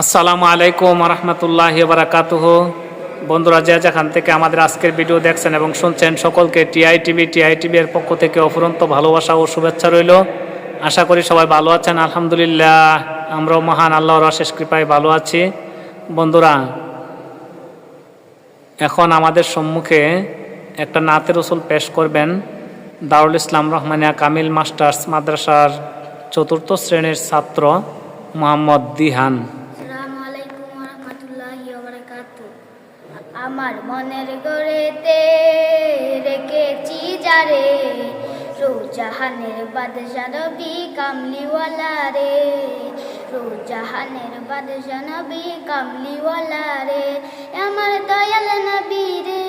আসসালামু আলাইকুম রহমতুল্লাহ বারাকাতুহ। বন্ধুরা, যে যেখান থেকে আমাদের আজকের ভিডিও দেখছেন এবং শুনছেন, সকলকে টিআই টিভি টিআই টিভি এর পক্ষ থেকে অফুরন্ত ভালোবাসা ও শুভেচ্ছা রইল। আশা করি সবাই ভালো আছেন, আলহামদুলিল্লাহ। আমরাও মহান আল্লাহর অশেষ কৃপায় ভালো আছি। বন্ধুরা, এখন আমাদের সম্মুখে একটা নাতের রসুল পেশ করবেন, দারুল ইসলাম রহমানিয়া কামিল মাস্টার্স মাদ্রাসার চতুর্থ শ্রেণির ছাত্র মোহাম্মদ দিহান। আমার মনের গড়েতে রেখেছি যারে রোজাহানের বাদশা নবী কামলিওয়ালা রে। রোজাহানের বাদশা নবী কামলিওয়ালা রে। আমার দয়াল নবী রে,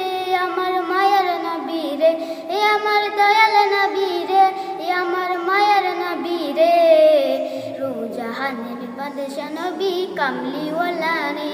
আমার মায়ের নবী রে। এ আমার দয়াল নবী রে, এ আমার মায়ের নবী রে। রোজাহানের বাদশা নবী কামলিওয়ালা রে।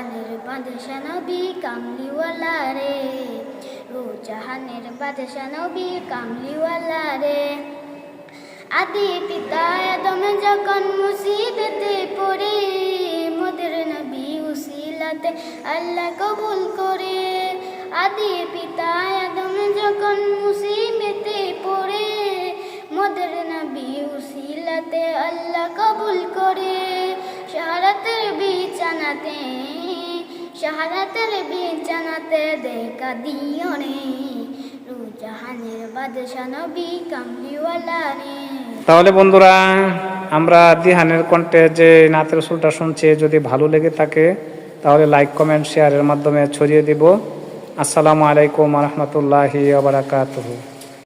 রোজাহানের বাদশা কামলিওয়ালা রে রোজাহানের বাদশা নবী কামলিওয়ালা রে আদি পিতা আদম যখন মুসিবতে পড়ে, মোদের নবী উসিলাতে আল্লাহ কবুল করে। আদি পিতা আদম যখন মুসিবতে পড়ে, মোদের নবী উসিলাতে আল্লাহ কবুল করে। শাহারাতের বিছানাতে শাহারাতের বিছানাতে দেখা রুজাহানের বাদশা নবী কামলিওয়ালা রে। তাহলে বন্ধুরা, আমরা দিহানের কণ্ঠে যে নাতের রসুলটা শুনছি, যদি ভালো লেগে থাকে, তাহলে লাইক কমেন্ট শেয়ারের মাধ্যমে ছড়িয়ে দিব। আসসালামু আলাইকুম রহমতুল্লাহি আবরাকাতুহু